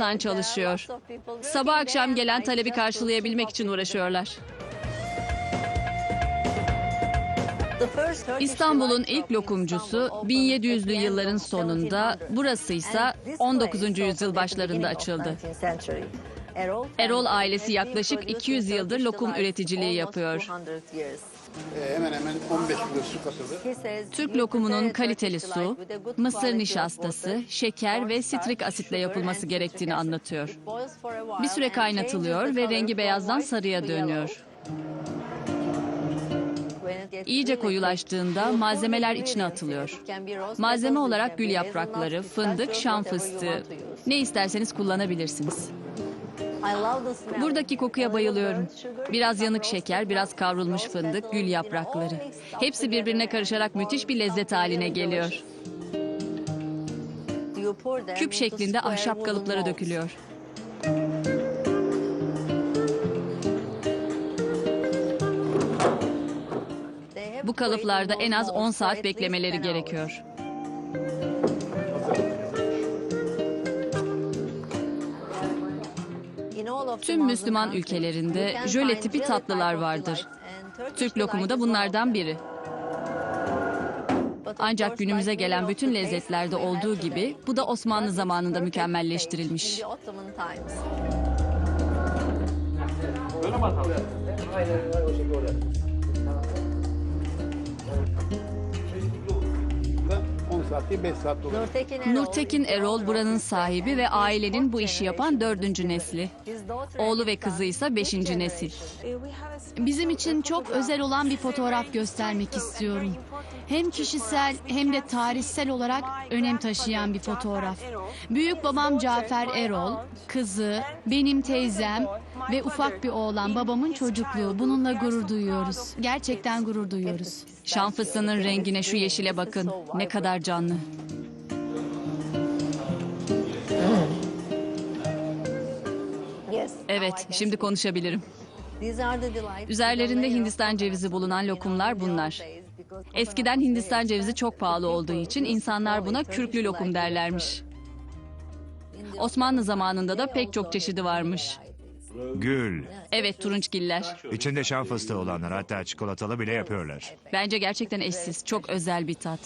insan çalışıyor. Sabah akşam gelen talebi karşılayabilmek için uğraşıyorlar. İstanbul'un ilk lokumcusu 1700'lü yılların sonunda, burası ise 19. yüzyıl başlarında açıldı. Erol ailesi yaklaşık 200 yıldır lokum üreticiliği yapıyor. Ee, hemen hemen 15 kilo su katıldı. Türk lokumunun kaliteli su, mısır nişastası, şeker ve sitrik asitle yapılması gerektiğini anlatıyor. Bir süre kaynatılıyor ve rengi beyazdan sarıya dönüyor. İyice koyulaştığında malzemeler içine atılıyor. Malzeme olarak gül yaprakları, fındık, şam fıstığı. Ne isterseniz kullanabilirsiniz. Buradaki kokuya bayılıyorum. Biraz yanık şeker, biraz kavrulmuş fındık, gül yaprakları. Hepsi birbirine karışarak müthiş bir lezzet haline geliyor. Küp şeklinde ahşap kalıplara dökülüyor. Bu kalıplarda en az 10 saat beklemeleri gerekiyor. Tüm Müslüman ülkelerinde jöle tipi tatlılar vardır. Türk lokumu da bunlardan biri. Ancak günümüze gelen bütün lezzetlerde olduğu gibi bu da Osmanlı zamanında mükemmelleştirilmiş. Da 10 saat değil 5 saat doluyor. Nurtekin Erol buranın sahibi ve ailenin bu işi yapan dördüncü nesli. Oğlu ve kızı ise beşinci nesil. Bizim için çok özel olan bir fotoğraf göstermek istiyorum. Hem kişisel hem de tarihsel olarak önem taşıyan bir fotoğraf. Büyük babam Cafer Erol, kızı, benim teyzem ve ufak bir oğlan babamın çocukluğu. Bununla gurur duyuyoruz. Gerçekten gurur duyuyoruz. Şan fıstığının rengine şu yeşile bakın. Ne kadar canlı. Evet, şimdi konuşabilirim. Üzerlerinde Hindistan cevizi bulunan lokumlar bunlar. Eskiden Hindistan cevizi çok pahalı olduğu için insanlar buna kürklü lokum derlermiş. Osmanlı zamanında da pek çok çeşidi varmış. Gül. Evet, turunçgiller. İçinde şan fıstığı olanlar hatta çikolatalı bile yapıyorlar. Bence gerçekten eşsiz, çok özel bir tat.